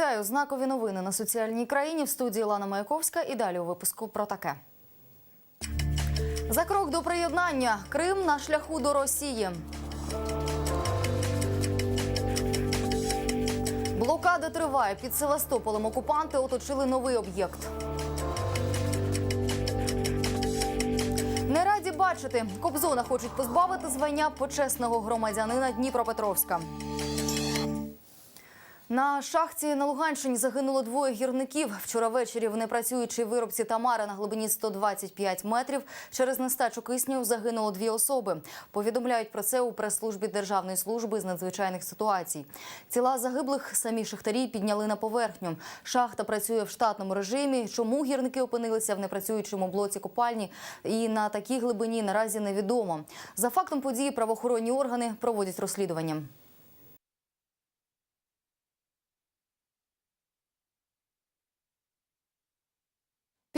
Вітаю! Знакові новини на соціальній країні в студії Лана Маяковська. І далі у випуску про таке. За крок до приєднання Крим на шляху до Росії. Блокада триває. Під Севастополем окупанти оточили новий об'єкт. Не раді бачити. Кобзона хочуть позбавити звання почесного громадянина Дніпропетровська. На шахті на Луганщині загинуло двоє гірників. Вчора ввечері в непрацюючій виробці Тамара на глибині 125 метрів через нестачу кисню загинуло дві особи. Повідомляють про це у прес-службі Державної служби з надзвичайних ситуацій. Тіла загиблих самі шахтарі підняли на поверхню. Шахта працює в штатному режимі. Чому гірники опинилися в непрацюючому блоці копальні і на такій глибині наразі невідомо. За фактом події правоохоронні органи проводять розслідування.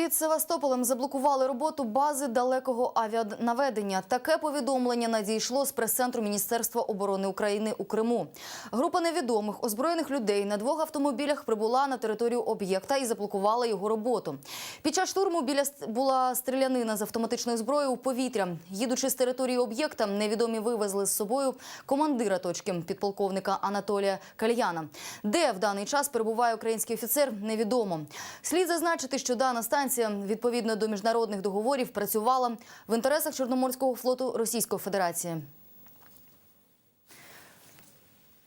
Під Севастополем заблокували роботу бази далекого авіанаведення. Таке повідомлення надійшло з прес-центру Міністерства оборони України у Криму. Група невідомих озброєних людей на двох автомобілях прибула на територію об'єкта і заблокувала його роботу. Під час штурму біля була стрілянина з автоматичної зброї у повітря. Їдучи з території об'єкта, невідомі вивезли з собою командира точки підполковника Анатолія Кальяна. Де в даний час перебуває український офіцер, невідомо. Слід зазначити, що дана станція відповідно до міжнародних договорів працювала в інтересах Чорноморського флоту Російської Федерації.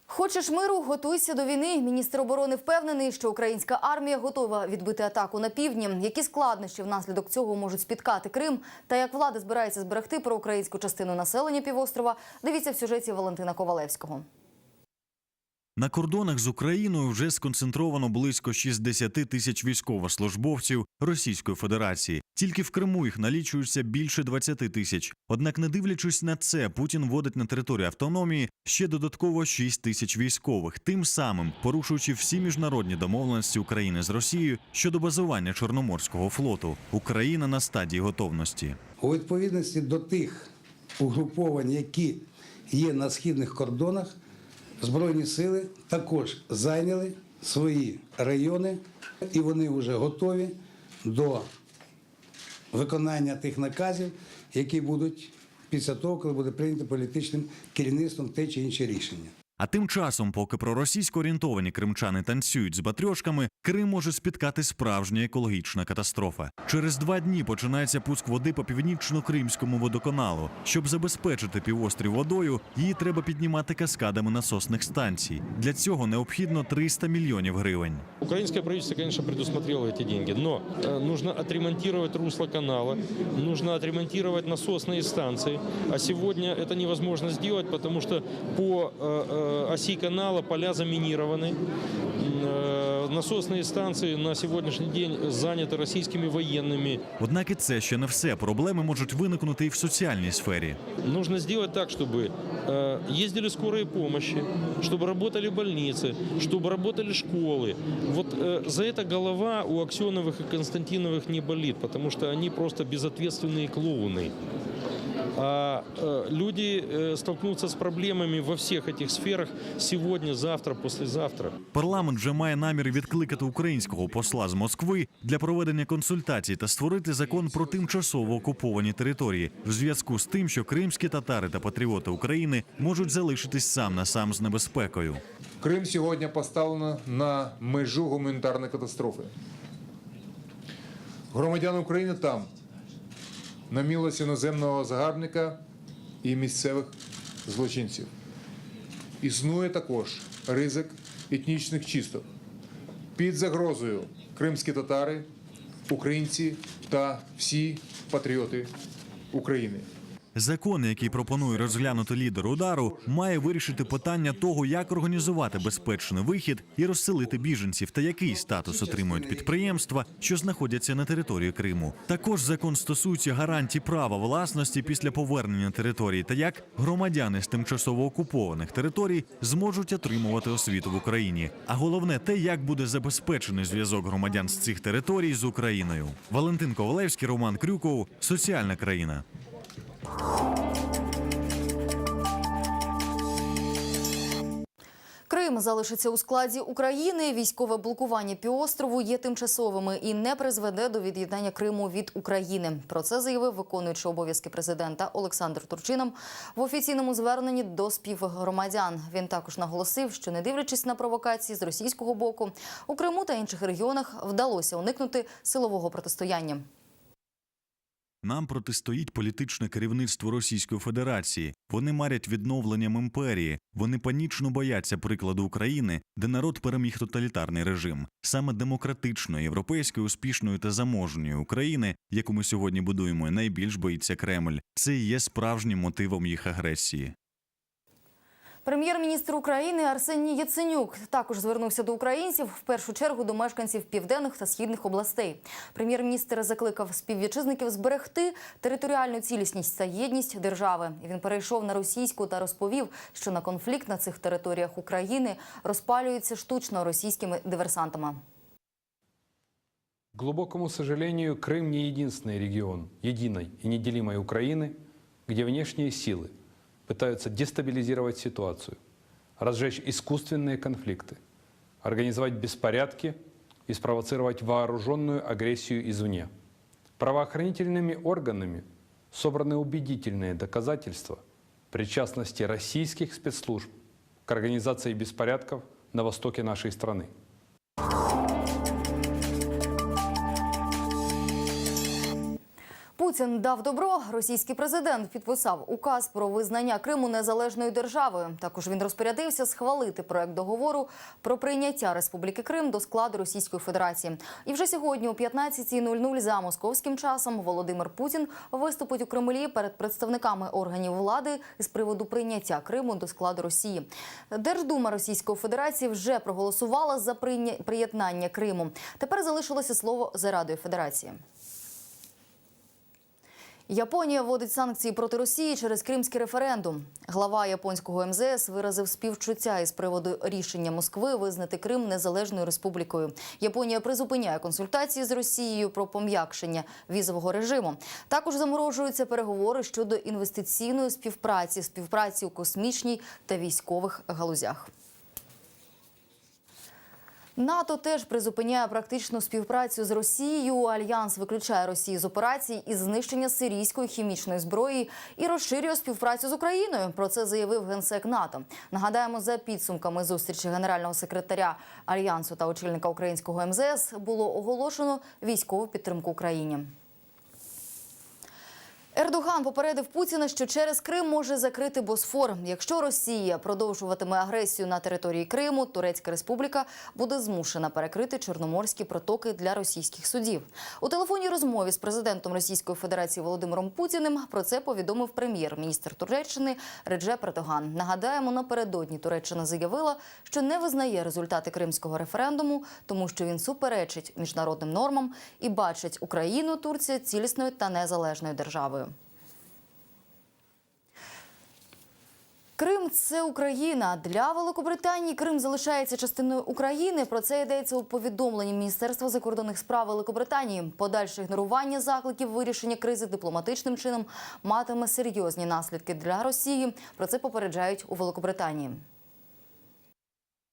Хочеш миру, готуйся до війни. Міністр оборони впевнений, що українська армія готова відбити атаку на півдні. Які складнощі внаслідок цього можуть спіткати Крим, та як влада збирається зберегти проукраїнську частину населення півострова, дивіться в сюжеті Валентина Ковалевського. На кордонах з Україною вже сконцентровано близько 60 тисяч військовослужбовців Російської Федерації. Тільки в Криму їх налічується більше 20 тисяч. Однак, не дивлячись на це, Путін вводить на територію автономії ще додатково 6 тисяч військових, тим самим порушуючи всі міжнародні домовленості України з Росією щодо базування Чорноморського флоту. Україна на стадії готовності. У відповідності до тих угруповань, які є на східних кордонах, Збройні сили також зайняли свої райони, і вони вже готові до виконання тих наказів, які будуть після того, коли буде прийнято політичним керівництвом те чи інше рішення. А тим часом, поки проросійсько орієнтовані кримчани танцюють з батрьошками, Крим може спіткати справжня екологічна катастрофа. Через два дні починається пуск води по північно-кримському водоканалу. Щоб забезпечити півострів водою, її треба піднімати каскадами насосних станцій. Для цього необхідно 300 мільйонів гривень. Украинское правительство, конечно, предусмотрело эти деньги, но э, нужно отремонтировать русло канала, нужно отремонтировать насосные станции. А сегодня это невозможно сделать, потому что по э, э, оси канала поля заминированы. М, э, насосные станции на сегодняшний день заняты российскими военными. Однак і це ще не все. Проблеми можуть виникнути і в соціальній сфері. Нужно сделать так, чтобы э, ездили скорые помощи, чтобы работали больницы, чтобы работали школы. Вот э, за это голова у Аксеновых и Константиновых не болит, потому что они просто безответственные клоуны. А э, люди э, столкнутся с проблемами во всех этих сферах сегодня, завтра, послезавтра. Парламент вже має намір відкликати українського посла з Москви для проведення консультацій та створити закон про тимчасово окуповані території в зв'язку з тим, що кримські татари та патріоти України можуть залишитись сам на сам з небезпекою. Крим сьогодні поставлено на межу гуманітарної катастрофи. Громадяни України там на мілость іноземного загарбника і місцевих злочинців. Існує також ризик етнічних чисток. Під загрозою кримські татари, українці та всі патріоти України. Закон, який пропонує розглянути лідер удару, має вирішити питання того, як організувати безпечний вихід і розселити біженців, та який статус отримують підприємства, що знаходяться на території Криму. Також закон стосується гарантій права власності після повернення території, та як громадяни з тимчасово окупованих територій зможуть отримувати освіту в Україні. А головне те, як буде забезпечений зв'язок громадян з цих територій з Україною. Валентин Ковалевський, Роман Крюков, соціальна країна. Крим залишиться у складі України. Військове блокування півострову є тимчасовими і не призведе до від'єднання Криму від України. Про це заявив виконуючий обов'язки президента Олександр Турчином в офіційному зверненні до співгромадян. Він також наголосив, що не дивлячись на провокації з російського боку, у Криму та інших регіонах вдалося уникнути силового протистояння. Нам протистоїть політичне керівництво Російської Федерації. Вони марять відновленням імперії. Вони панічно бояться прикладу України, де народ переміг тоталітарний режим. Саме демократичної, європейської, успішної та заможної України, яку ми сьогодні будуємо, найбільш боїться Кремль. Це і є справжнім мотивом їх агресії. Прем'єр-міністр України Арсеній Яценюк також звернувся до українців в першу чергу до мешканців південних та східних областей. Прем'єр-міністр закликав співвітчизників зберегти територіальну цілісність та єдність держави. Він перейшов на російську та розповів, що на конфлікт на цих територіях України розпалюється штучно російськими диверсантами. К глубокому сожалению, Крым не единственный регион единой и неделимой Украины, где внешние силы пытаются дестабилизировать ситуацию, разжечь искусственные конфликты, организовать беспорядки и спровоцировать вооруженную агрессию извне. Правоохранительными органами собраны убедительные доказательства причастности российских спецслужб к организации беспорядков на востоке нашей страны. Путін дав добро. Російський президент підписав указ про визнання Криму незалежною державою. Також він розпорядився схвалити проект договору про прийняття Республіки Крим до складу Російської Федерації. І вже сьогодні о 15.00 за московським часом Володимир Путін виступить у Кремлі перед представниками органів влади з приводу прийняття Криму до складу Росії. Держдума Російської Федерації вже проголосувала за приєднання Криму. Тепер залишилося слово за Радою Федерації. Японія вводить санкції проти Росії через кримський референдум. Глава японського МЗС виразив співчуття із приводу рішення Москви визнати Крим незалежною республікою. Японія призупиняє консультації з Росією про пом'якшення візового режиму. Також заморожуються переговори щодо інвестиційної співпраці, співпраці у космічній та військових галузях. НАТО теж призупиняє практичну співпрацю з Росією. Альянс виключає Росію з операцій із знищення сирійської хімічної зброї і розширює співпрацю з Україною. Про це заявив генсек НАТО. Нагадаємо, за підсумками зустрічі генерального секретаря альянсу та очільника українського МЗС було оголошено військову підтримку Україні. Ердоган попередив Путіна, що через Крим може закрити Босфор. Якщо Росія продовжуватиме агресію на території Криму, Турецька Республіка буде змушена перекрити чорноморські протоки для російських судів. У телефонній розмові з президентом Російської Федерації Володимиром Путіним про це повідомив прем'єр-міністр Туреччини Реджеп Ердоган. Нагадаємо, напередодні Туреччина заявила, що не визнає результати кримського референдуму, тому що він суперечить міжнародним нормам і бачить Україну Турція цілісною та незалежною державою. Крим це Україна для Великобританії. Крим залишається частиною України. Про це йдеться у повідомленні Міністерства закордонних справ Великобританії. Подальше ігнорування закликів вирішення кризи дипломатичним чином матиме серйозні наслідки для Росії. Про це попереджають у Великобританії.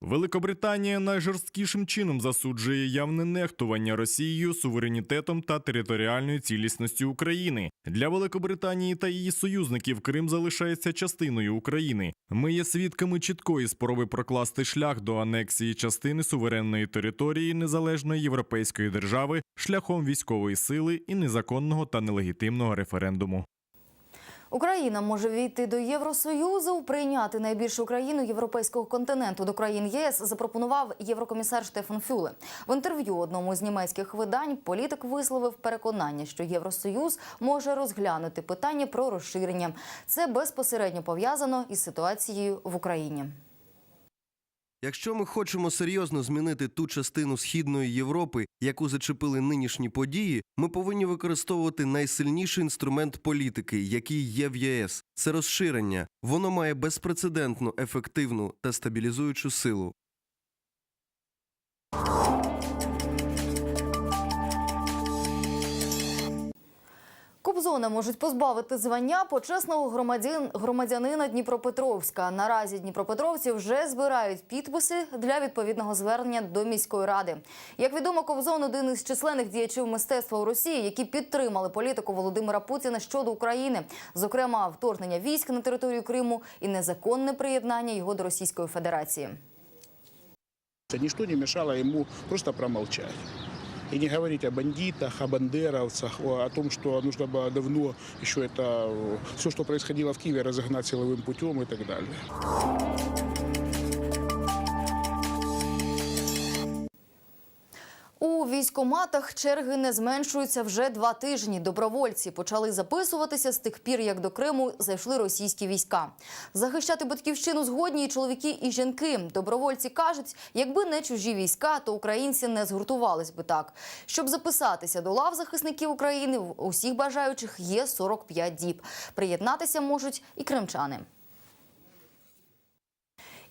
Великобританія найжорсткішим чином засуджує явне нехтування Росією суверенітетом та територіальною цілісністю України. Для Великобританії та її союзників Крим залишається частиною України. Ми є свідками чіткої спроби прокласти шлях до анексії частини суверенної території незалежної європейської держави шляхом військової сили і незаконного та нелегітимного референдуму. Україна може війти до Євросоюзу. Прийняти найбільшу країну європейського континенту до країн ЄС запропонував єврокомісар Штефан Фюле. В інтерв'ю одному з німецьких видань політик висловив переконання, що Євросоюз може розглянути питання про розширення. Це безпосередньо пов'язано із ситуацією в Україні. Якщо ми хочемо серйозно змінити ту частину східної Європи, яку зачепили нинішні події, ми повинні використовувати найсильніший інструмент політики, який є в ЄС. Це розширення. Воно має безпрецедентну, ефективну та стабілізуючу силу. Кобзона можуть позбавити звання почесного громадян, громадянина Дніпропетровська. Наразі дніпропетровці вже збирають підписи для відповідного звернення до міської ради. Як відомо, Кобзон один із численних діячів мистецтва у Росії, які підтримали політику Володимира Путіна щодо України, зокрема вторгнення військ на територію Криму і незаконне приєднання його до Російської Федерації. Ничто не мешало ему просто промолчать И не говорить о бандитах, о бандеровцах, о, о том, что нужно было давно еще это все, что происходило в Киеве, разогнать силовым путем и так далее. Військоматах черги не зменшуються вже два тижні. Добровольці почали записуватися з тих пір, як до Криму зайшли російські війська. Захищати батьківщину згодні і чоловіки, і жінки. Добровольці кажуть, якби не чужі війська, то українці не згуртувались би так. Щоб записатися до лав захисників України, усіх бажаючих є 45 діб. Приєднатися можуть і кримчани.